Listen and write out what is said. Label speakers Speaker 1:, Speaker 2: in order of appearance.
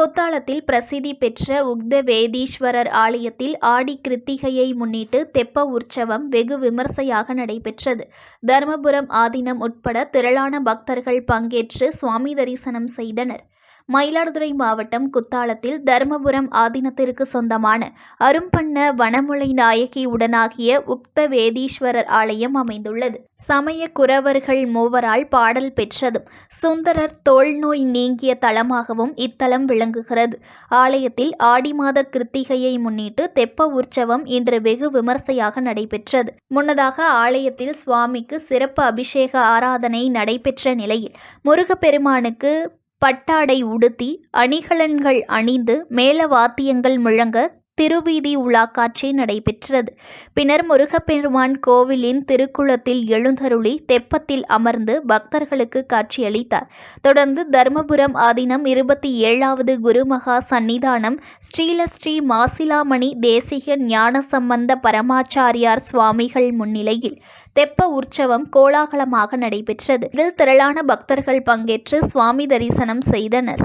Speaker 1: கொத்தாளத்தில் பிரசித்தி பெற்ற உக்த வேதீஸ்வரர் ஆலயத்தில் ஆடி கிருத்திகையை முன்னிட்டு தெப்ப உற்சவம் வெகு விமர்சையாக நடைபெற்றது. தருமபுரம் ஆதீனம் உட்பட திரளான பக்தர்கள் பங்கேற்று சுவாமி தரிசனம் செய்தனர். மயிலாடுதுறை மாவட்டம் குத்தாலத்தில் தருமபுரம் ஆதீனத்திற்கு சொந்தமான அரும்பண்ண வனமுலை நாயகி உடனாகிய உக்த வேதீஸ்வரர் ஆலயம் அமைந்துள்ளது. சமய குரவர்கள் மூவரால் பாடல் பெற்றதும் சுந்தரர் தோல்நோய் நீங்கிய தலமாகவும் இத்தலம் விளங்குகிறது. ஆலயத்தில் ஆடி மாத கிருத்திகையை முன்னிட்டு தெப்ப உற்சவம் இன்று வெகு விமர்சையாக நடைபெற்றது. முன்னதாக ஆலயத்தில் சுவாமிக்கு சிறப்பு அபிஷேக ஆராதனை நடைபெற்ற நிலையில் முருகப்பெருமானுக்கு பட்டாடை உடுத்தி அணிகலன்கள் அணிந்து மேள வாத்தியங்கள் முழங்க திருவீதி உலா காட்சி நடைபெற்றது. பின்னர் முருகப்பெருமான் கோவிலின் திருக்குளத்தில் எழுந்தருளி தெப்பத்தில் அமர்ந்து பக்தர்களுக்கு காட்சியளித்தார். தொடர்ந்து தர்மபுரம் ஆதீனம் இருபத்தி ஏழாவது குருமகா சன்னிதானம் ஸ்ரீலஸ்ரீ மாசிலாமணி தேசிக ஞானசம்பந்த பரமாச்சாரியார் சுவாமிகள் முன்னிலையில் தெப்ப உற்சவம் கோலாகலமாக நடைபெற்றது. இதில் திரளான பக்தர்கள் பங்கேற்று சுவாமி தரிசனம் செய்தனர்.